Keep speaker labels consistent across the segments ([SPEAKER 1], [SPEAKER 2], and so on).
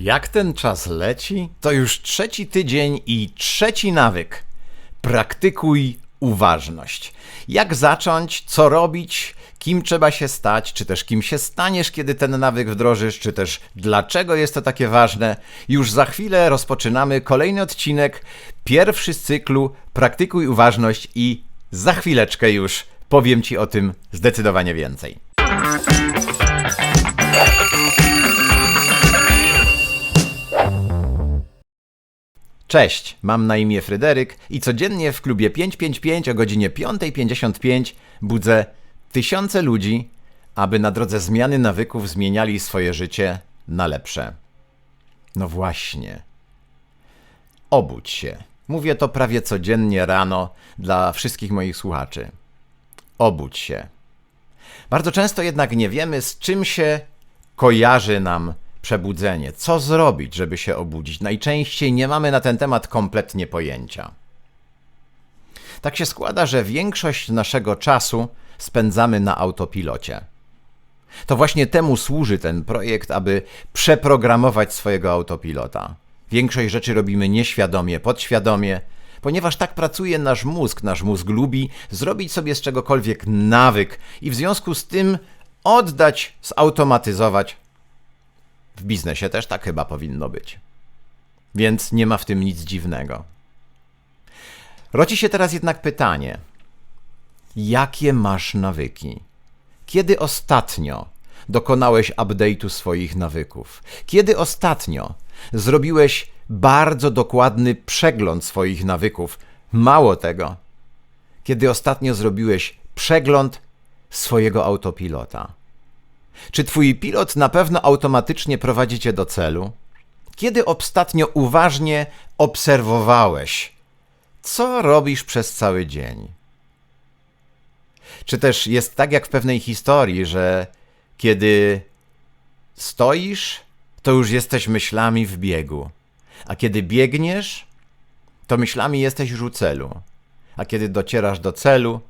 [SPEAKER 1] Jak ten czas leci? To już trzeci tydzień i trzeci nawyk. Praktykuj uważność. Jak zacząć, co robić, kim trzeba się stać, czy też kim się staniesz, kiedy ten nawyk wdrożysz, czy też dlaczego jest to takie ważne. Już za chwilę rozpoczynamy kolejny odcinek, pierwszy z cyklu Praktykuj uważność i za chwileczkę już powiem Ci o tym zdecydowanie więcej. Cześć, mam na imię Fryderyk i codziennie w klubie 555 o godzinie 5.55 budzę tysiące ludzi, aby na drodze zmiany nawyków zmieniali swoje życie na lepsze. No właśnie. Obudź się. Mówię to prawie codziennie rano dla wszystkich moich słuchaczy. Obudź się. Bardzo często jednak nie wiemy, z czym się kojarzy nam przebudzenie. Co zrobić, żeby się obudzić? Najczęściej nie mamy na ten temat kompletnie pojęcia. Tak się składa, że większość naszego czasu spędzamy na autopilocie. To właśnie temu służy ten projekt, aby przeprogramować swojego autopilota. Większość rzeczy robimy nieświadomie, podświadomie, ponieważ tak pracuje nasz mózg. Nasz mózg lubi zrobić sobie z czegokolwiek nawyk i w związku z tym oddać, zautomatyzować. W biznesie też tak chyba powinno być. Więc nie ma w tym nic dziwnego. Rodzi się teraz jednak pytanie: jakie masz nawyki? Kiedy ostatnio dokonałeś update'u swoich nawyków? Kiedy ostatnio zrobiłeś bardzo dokładny przegląd swoich nawyków? Mało tego, kiedy ostatnio zrobiłeś przegląd swojego autopilota? Czy twój pilot na pewno automatycznie prowadzi cię do celu? Kiedy ostatnio uważnie obserwowałeś, co robisz przez cały dzień? Czy też jest tak jak w pewnej historii, że kiedy stoisz, to już jesteś myślami w biegu, a kiedy biegniesz, to myślami jesteś już u celu, a kiedy docierasz do celu,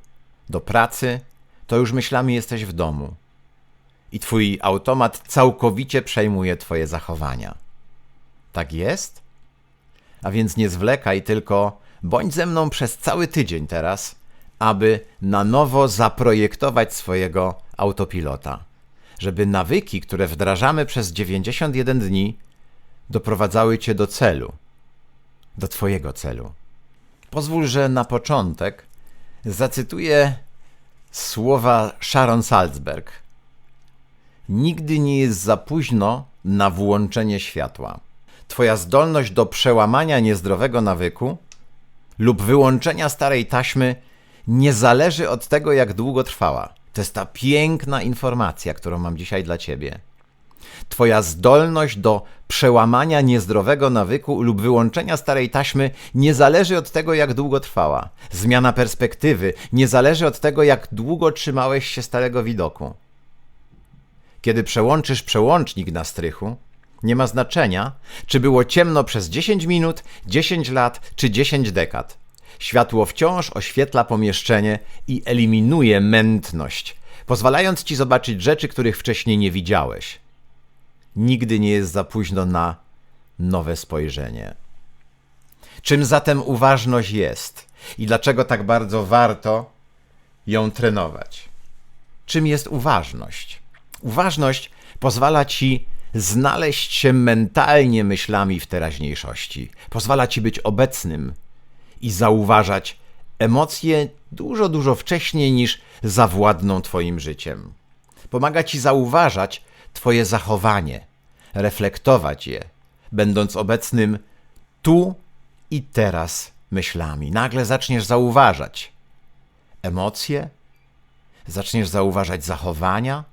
[SPEAKER 1] do pracy, to już myślami jesteś w domu i twój automat całkowicie przejmuje twoje zachowania. Tak jest? A więc nie zwlekaj, tylko bądź ze mną przez cały tydzień teraz, aby na nowo zaprojektować swojego autopilota. Żeby nawyki, które wdrażamy przez 91 dni, doprowadzały cię do celu, do twojego celu. Pozwól, że na początek zacytuję słowa Sharon Salzberg, Nigdy nie jest za późno na włączenie światła. Twoja zdolność do przełamania niezdrowego nawyku lub wyłączenia starej taśmy nie zależy od tego, jak długo trwała. To jest ta piękna informacja, którą mam dzisiaj dla Ciebie. Twoja zdolność do przełamania niezdrowego nawyku lub wyłączenia starej taśmy nie zależy od tego, jak długo trwała. Zmiana perspektywy nie zależy od tego, jak długo trzymałeś się starego widoku. Kiedy przełączysz przełącznik na strychu, nie ma znaczenia, czy było ciemno przez 10 minut, 10 lat czy 10 dekad. Światło wciąż oświetla pomieszczenie i eliminuje mętność, pozwalając ci zobaczyć rzeczy, których wcześniej nie widziałeś. Nigdy nie jest za późno na nowe spojrzenie. Czym zatem uważność jest i dlaczego tak bardzo warto ją trenować? Czym jest uważność? Uważność pozwala ci znaleźć się mentalnie myślami w teraźniejszości. Pozwala ci być obecnym i zauważać emocje dużo, dużo wcześniej niż zawładną twoim życiem. Pomaga ci zauważać twoje zachowanie, reflektować je, będąc obecnym tu i teraz myślami. Nagle zaczniesz zauważać emocje, zaczniesz zauważać zachowania,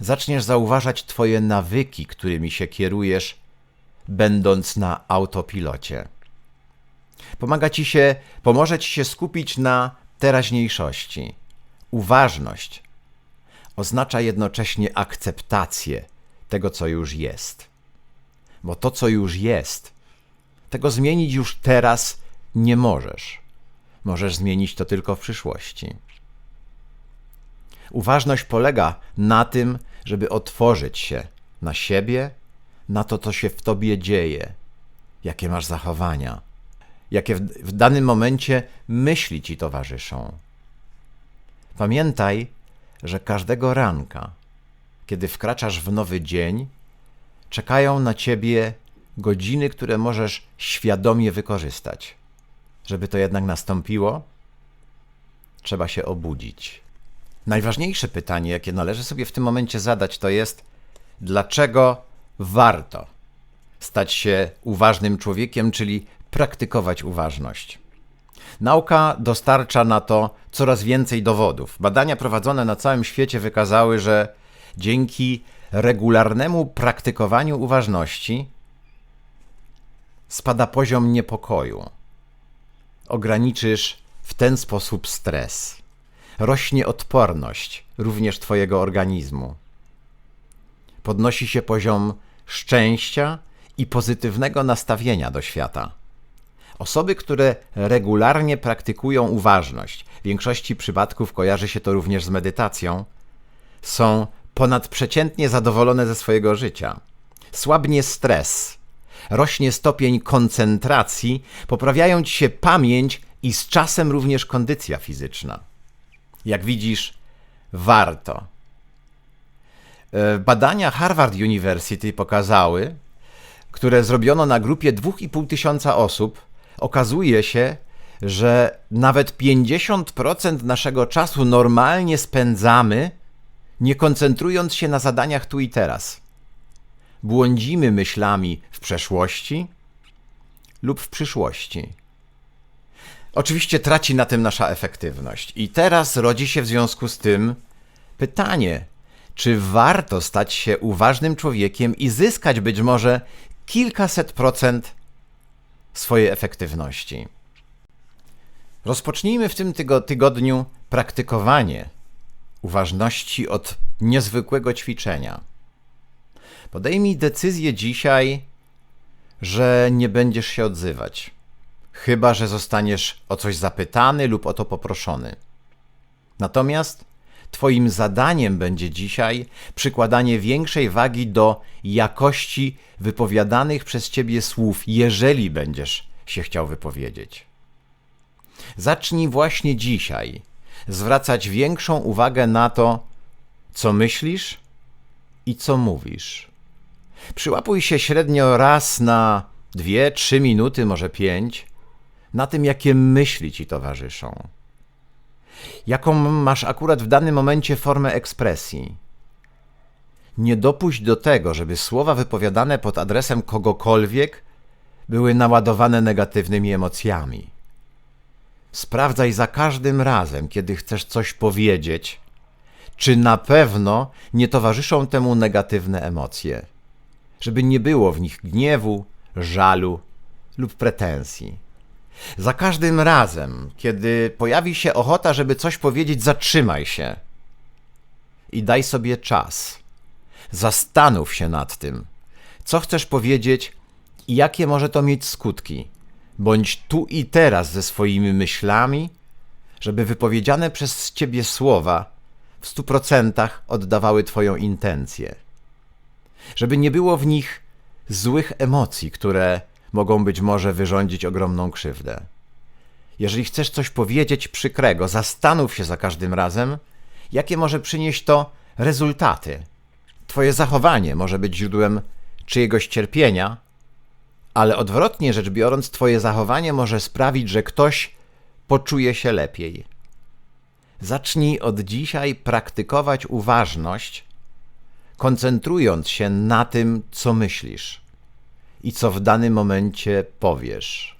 [SPEAKER 1] zaczniesz zauważać Twoje nawyki, którymi się kierujesz, będąc na autopilocie. Pomaga Ci się, pomoże Ci się skupić na teraźniejszości. Uważność oznacza jednocześnie akceptację tego, co już jest. Bo to, co już jest, tego zmienić już teraz nie możesz. Możesz zmienić to tylko w przyszłości. Uważność polega na tym, żeby otworzyć się na siebie, na to, co się w tobie dzieje, jakie masz zachowania, jakie w, w danym momencie myśli ci towarzyszą. Pamiętaj, że każdego ranka, kiedy wkraczasz w nowy dzień, czekają na ciebie godziny, które możesz świadomie wykorzystać. Żeby to jednak nastąpiło, trzeba się obudzić. Najważniejsze pytanie, jakie należy sobie w tym momencie zadać, to jest: dlaczego warto stać się uważnym człowiekiem, czyli praktykować uważność? Nauka dostarcza na to coraz więcej dowodów. Badania prowadzone na całym świecie wykazały, że dzięki regularnemu praktykowaniu uważności spada poziom niepokoju. Ograniczysz w ten sposób stres. Rośnie odporność również Twojego organizmu. Podnosi się poziom szczęścia i pozytywnego nastawienia do świata. Osoby, które regularnie praktykują uważność, w większości przypadków kojarzy się to również z medytacją, są ponadprzeciętnie zadowolone ze swojego życia. Słabnie stres, rośnie stopień koncentracji, poprawiają ci się pamięć i z czasem również kondycja fizyczna. Jak widzisz, warto. E, badania Harvard University pokazały, które zrobiono na grupie 2,5 tysiąca osób, okazuje się, że nawet 50% naszego czasu normalnie spędzamy, nie koncentrując się na zadaniach tu i teraz. Błądzimy myślami w przeszłości lub w przyszłości. Oczywiście traci na tym nasza efektywność. I teraz rodzi się w związku z tym pytanie, czy warto stać się uważnym człowiekiem i zyskać być może kilkaset procent swojej efektywności. Rozpocznijmy w tym tygodniu praktykowanie uważności od niezwykłego ćwiczenia. Podejmij decyzję dzisiaj, że nie będziesz się odzywać, chyba że zostaniesz o coś zapytany lub o to poproszony. Natomiast Twoim zadaniem będzie dzisiaj przykładanie większej wagi do jakości wypowiadanych przez Ciebie słów, jeżeli będziesz się chciał wypowiedzieć. Zacznij właśnie dzisiaj zwracać większą uwagę na to, co myślisz i co mówisz. Przyłapuj się średnio raz na dwie, trzy minuty, może pięć, na tym, jakie myśli ci towarzyszą. Jaką masz akurat w danym momencie formę ekspresji. Nie dopuść do tego, żeby słowa wypowiadane pod adresem kogokolwiek były naładowane negatywnymi emocjami. Sprawdzaj za każdym razem, kiedy chcesz coś powiedzieć, czy na pewno nie towarzyszą temu negatywne emocje, żeby nie było w nich gniewu, żalu lub pretensji. Za każdym razem, kiedy pojawi się ochota, żeby coś powiedzieć, zatrzymaj się i daj sobie czas. Zastanów się nad tym, co chcesz powiedzieć i jakie może to mieć skutki. Bądź tu i teraz ze swoimi myślami, żeby wypowiedziane przez ciebie słowa w stu procentach oddawały Twoją intencję. Żeby nie było w nich złych emocji, które mogą być może wyrządzić ogromną krzywdę. Jeżeli chcesz coś powiedzieć przykrego, zastanów się za każdym razem, jakie może przynieść to rezultaty. Twoje zachowanie może być źródłem czyjegoś cierpienia, ale odwrotnie rzecz biorąc, Twoje zachowanie może sprawić, że ktoś poczuje się lepiej. Zacznij od dzisiaj praktykować uważność, koncentrując się na tym, co myślisz i co w danym momencie powiesz.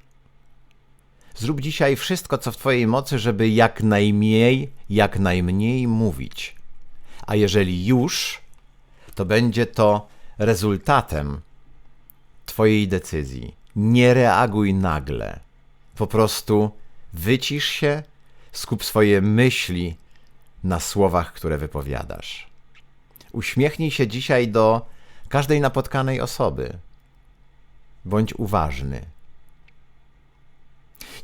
[SPEAKER 1] Zrób dzisiaj wszystko, co w Twojej mocy, żeby jak najmniej, jak najmniej mówić. A jeżeli już, to będzie to rezultatem Twojej decyzji. Nie reaguj nagle. Po prostu wycisz się, skup swoje myśli na słowach, które wypowiadasz. Uśmiechnij się dzisiaj do każdej napotkanej osoby. Bądź uważny.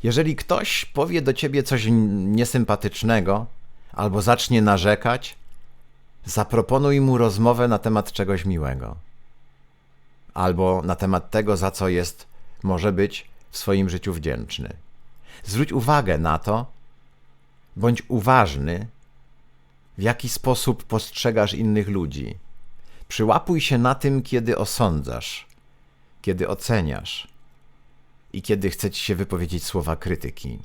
[SPEAKER 1] Jeżeli ktoś powie do ciebie coś niesympatycznego albo zacznie narzekać, zaproponuj mu rozmowę na temat czegoś miłego. albo na temat tego, za co jest, może być w swoim życiu wdzięczny. Zwróć uwagę na to, bądź uważny, w jaki sposób postrzegasz innych ludzi. Przyłapuj się na tym, kiedy osądzasz, kiedy oceniasz i kiedy chce ci się wypowiedzieć słowa krytyki.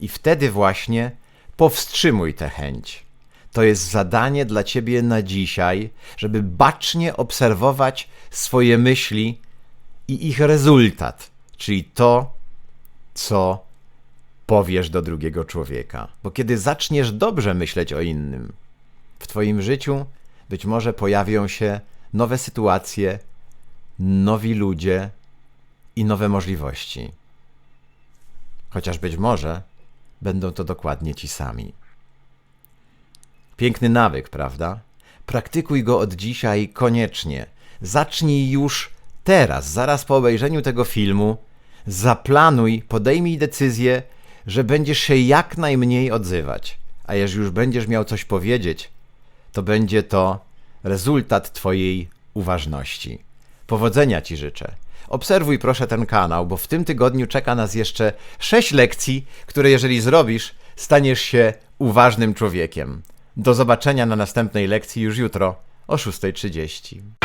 [SPEAKER 1] I wtedy właśnie powstrzymuj tę chęć. To jest zadanie dla ciebie na dzisiaj, żeby bacznie obserwować swoje myśli i ich rezultat, czyli to, co powiesz do drugiego człowieka. Bo kiedy zaczniesz dobrze myśleć o innym, w Twoim życiu być może pojawią się nowe sytuacje, nowi ludzie i nowe możliwości. Chociaż być może będą to dokładnie ci sami. Piękny nawyk, prawda? Praktykuj go od dzisiaj koniecznie. Zacznij już teraz, zaraz po obejrzeniu tego filmu. Zaplanuj, podejmij decyzję, że będziesz się jak najmniej odzywać. A jeżeli już będziesz miał coś powiedzieć, to będzie to rezultat Twojej uważności. Powodzenia Ci życzę. Obserwuj proszę ten kanał, bo w tym tygodniu czeka nas jeszcze sześć lekcji, które jeżeli zrobisz, staniesz się uważnym człowiekiem. Do zobaczenia na następnej lekcji już jutro o 6.30.